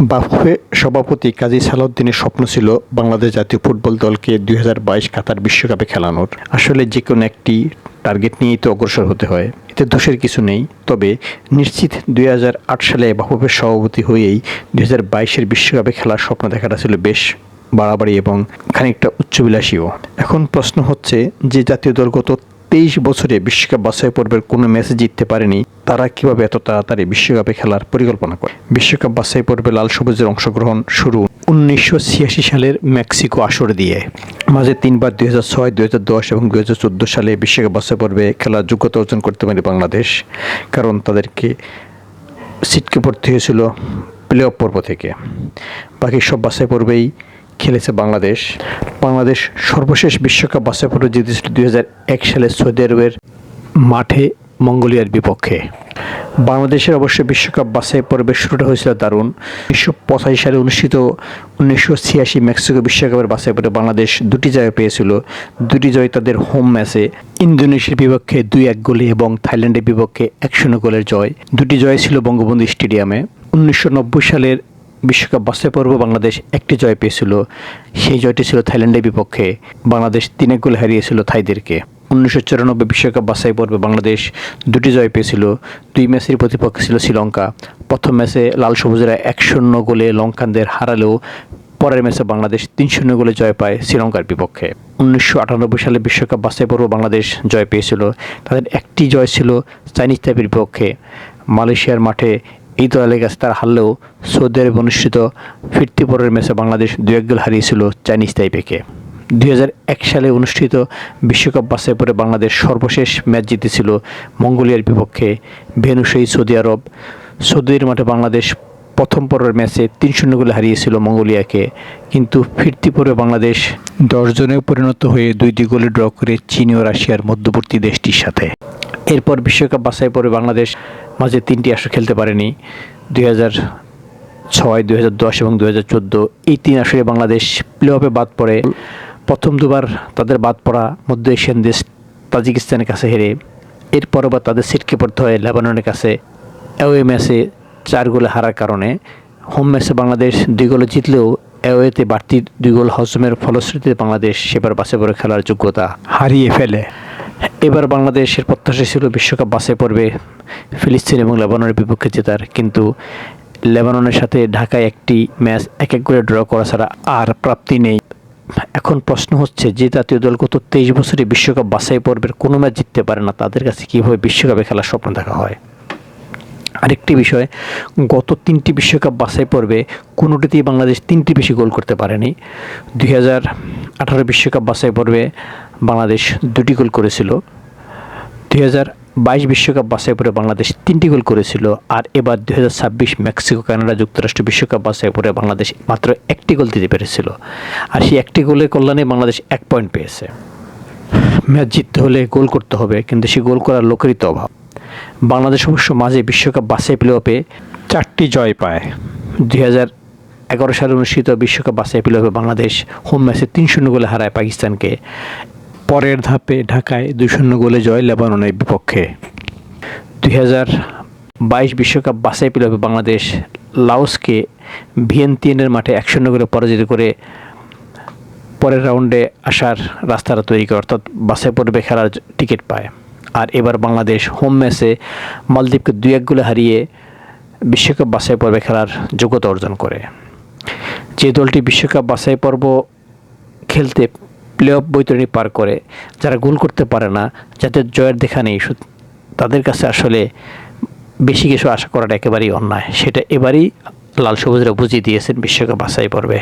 বাফুফে সভাপতি কাজী সালাউদ্দিনের স্বপ্ন ছিল বাংলাদেশ জাতীয় ফুটবল দলকে দুই হাজার বাইশ কাতার বিশ্বকাপে খেলানোর। আসলে যে কোনো একটি টার্গেট নিয়েই তো অগ্রসর হতে হয়। এতে দোষের কিছু নেই। তবে নিশ্চিত দুই হাজার আট সালে বাফুফের সভাপতি হয়েই দুই হাজার বাইশের বিশ্বকাপে খেলার স্বপ্ন দেখাটা ছিল বেশ বাড়াবাড়ি এবং খানিকটা উচ্চবিলাসীও। এখন প্রশ্ন হচ্ছে যে জাতীয় দল গত তেইশ বছরে বিশ্বকাপ বাছাই পর্বের কোনো ম্যাচে জিততে পারেনি, তারা কীভাবে এত তাড়াতাড়ি বিশ্বকাপে খেলার পরিকল্পনা করে? বিশ্বকাপ বাছাই পর্বে লাল সবুজের অংশগ্রহণ শুরু উনিশশো ছিয়াশি সালের মেক্সিকো আসর দিয়ে। মাঝে তিনবার দুই হাজার ছয়, দুই হাজার দশ এবং দুই হাজার চোদ্দ সালে বিশ্বকাপ বাছাই পর্বে খেলার যোগ্যতা অর্জন করতে পারে বাংলাদেশ, কারণ তাদেরকে সিটকে পড়তে হয়েছিল প্লে অফ পর্ব থেকে। বাকি সব বাছাই পর্বেই খেলেছে বাংলাদেশ। বাংলাদেশ সর্বশেষ বিশ্বকাপ বাছাই পর্ব জিতেছিল দুই হাজার এক সালে সৌদি আরবের মাঠে মঙ্গোলিয়ার বিপক্ষে। বাংলাদেশের অবশ্য বিশ্বকাপ বাছাই পর্বের শুরুটা হয়েছিল দারুণ। উনিশশো পঁচাশি সালে অনুষ্ঠিত উনিশশো ছিয়াশি মেক্সিকো বিশ্বকাপের বাছাই পর্বে বাংলাদেশ দুটি জয় পেয়েছিল। দুটি জয় তাদের হোম ম্যাচে ইন্দোনেশিয়ার বিপক্ষে দুই এক গোলে এবং থাইল্যান্ডের বিপক্ষে এক শূন্য গোলের জয়। দুটি জয় ছিল বঙ্গবন্ধু স্টেডিয়ামে। উনিশশো নব্বই সালের বিশ্বকাপ বাছাই পর্ব বাংলাদেশ একটি জয় পেয়েছিল। সেই জয়টি ছিল থাইল্যান্ডের বিপক্ষে। বাংলাদেশ তিন এক গোলে হারিয়েছিল থাইদেরকে। উনিশশো চুরানব্বই বিশ্বকাপ বাছাই পর্বে বাংলাদেশ দুটি জয় পেয়েছিল। দুই ম্যাচের প্রতিপক্ষ ছিল শ্রীলঙ্কা। প্রথম ম্যাচে লাল সবুজেরা এক শূন্য গোলে লঙ্কানদের হারালেও পরের ম্যাচে বাংলাদেশ তিন শূন্য গোলে জয় পায় শ্রীলঙ্কার বিপক্ষে। উনিশশো আটানব্বই সালে বিশ্বকাপ বাছাই পর্ব বাংলাদেশ জয় পেয়েছিল। তাদের একটি জয় ছিল চাইনিজ টাইপের বিপক্ষে। মালয়েশিয়ার মাঠে এই দলের কাছে তারা হারলেও সৌদি আরবে অনুষ্ঠিত ফিরতি পরের ম্যাচে বাংলাদেশ দু এক গোল হারিয়েছিল চাইনিজ তাইপেকে। দুই সালে অনুষ্ঠিত বিশ্বকাপ বাছাই পরে বাংলাদেশ সর্বশেষ ম্যাচ জিতেছিল মঙ্গোলিয়ার বিপক্ষে। ভেনু সেই সৌদি আরব। সৌদির মাঠে বাংলাদেশ প্রথম পরের ম্যাচে তিন শূন্য গোলে হারিয়েছিল মঙ্গোলিয়াকে। কিন্তু ফিরতি পরে বাংলাদেশ দশজনে পরিণত হয়ে দুইটি গোলে ড্র করে চীন ও রাশিয়ার মধ্যবর্তী দেশটির সাথে। এরপর বিশ্বকাপ বাছাই পরে বাংলাদেশ মাঝে তিনটি আসর খেলতে পারেনি। দুই হাজার ছয়, দুই হাজার দশ এবং দুই হাজার চোদ্দ এই তিন আসরে বাংলাদেশ প্লে অফে বাদ পড়ে। প্রথম দুবার তাদের বাদ পড়া মধ্য এশিয়ান দেশ তাজিকিস্তানের কাছে হেরে। এরপর আবার তাদের সিটকে পড়তে হয় লেবাননের কাছে। অ্যাওয়ে ম্যাচে চার গোলে হারার কারণে হোম ম্যাচে বাংলাদেশ দুই গোলে জিতলেও অ্যাওয়েতে বাড়তি দুই গোল হজমের ফলশ্রুতিতে বাংলাদেশ সেবার বাসে পড়ে খেলার যোগ্যতা। হারিয়ে ফেলে। এবার বাংলাদেশের প্রত্যাশা ছিল বিশ্বকাপ বাসে পড়বে ফিলিস্তিন এবং লেবাননের বিপক্ষে জেতার। কিন্তু লেবাননের সাথে ঢাকায় একটি ম্যাচ এক এক করে ড্র করা ছাড়া আর প্রাপ্তি নেই। এখন প্রশ্ন হচ্ছে, যে জাতীয় দল গত তেইশ বছরে বিশ্বকাপ বাছাই পর্বের কোনো ম্যাচ জিততে পারে না, তাদের কাছে কীভাবে বিশ্বকাপে খেলার স্বপ্ন দেখা হয়? আরেকটি বিষয়, গত তিনটি বিশ্বকাপ বাছাই পর্বে কোনোটিতেই বাংলাদেশ তিনটি বেশি গোল করতে পারেনি। দুই হাজার আঠারো বিশ্বকাপ বাছাই পর্বে বাংলাদেশ দুটি গোল করেছিল। দুই হাজার বাইশ বিশ্বকাপ বাছাই পরে বাংলাদেশ তিনটি গোল করেছিল আর এবার দুই হাজার ছাব্বিশ মেক্সিকো, কানাডা যুক্তরাষ্ট্র বিশ্বকাপ বাছাই পরে বাংলাদেশ মাত্র একটি গোল দিতে পেরেছিল। আর সেই একটি গোলের কল্যাণে বাংলাদেশ এক পয়েন্ট পেয়েছে। ম্যাচ জিততে হলে গোল করতে হবে, কিন্তু সে গোল করার লোকেরই তো অভাব। বাংলাদেশ অবশ্য মাঝে বিশ্বকাপ বাছাই প্লে অফে চারটি জয় পায়। দুই হাজার এগারো সালে অনুষ্ঠিত বিশ্বকাপ বাছাই প্লে অফে বাংলাদেশ হোম ম্যাচে তিন শূন্য গোলে হারায় পাকিস্তানকে। পরের ধাপে ঢাকায় দুই শূন্য গোলে জয় লেবাননের বিপক্ষে। দুই হাজার বাইশ বিশ্বকাপ বাছাই প্লে অফে বাংলাদেশ লাওসকে ভিয়েন্তিয়েনের মাঠে এক শূন্য গোলে পরাজিত করে পরের রাউন্ডে আসার রাস্তাটা তৈরি করে, অর্থাৎ বাছাই পর্বে খেলার টিকিট পায়। আর এবার বাংলাদেশ হোম ম্যাচে মালদ্বীপকে দুই এক গোলে হারিয়ে বিশ্বকাপ বাছাই পর্বে খেলার যোগ্যতা অর্জন করে। যে দলটি বিশ্বকাপ বাছাই পর্ব খেলতে প্লে অফ বৈতরণী পার করে, যারা গোল করতে পারে না, যাদের জয়ের দেখা নেই তাদের কাছে আসলে বেশি কিছু আশা করাটা একেবারেই অন্যায়। সেটা এবারই লাল সবুজরা বুঝিয়ে দিয়েছেন বিশ্বকাপ বাছাই পর্বে।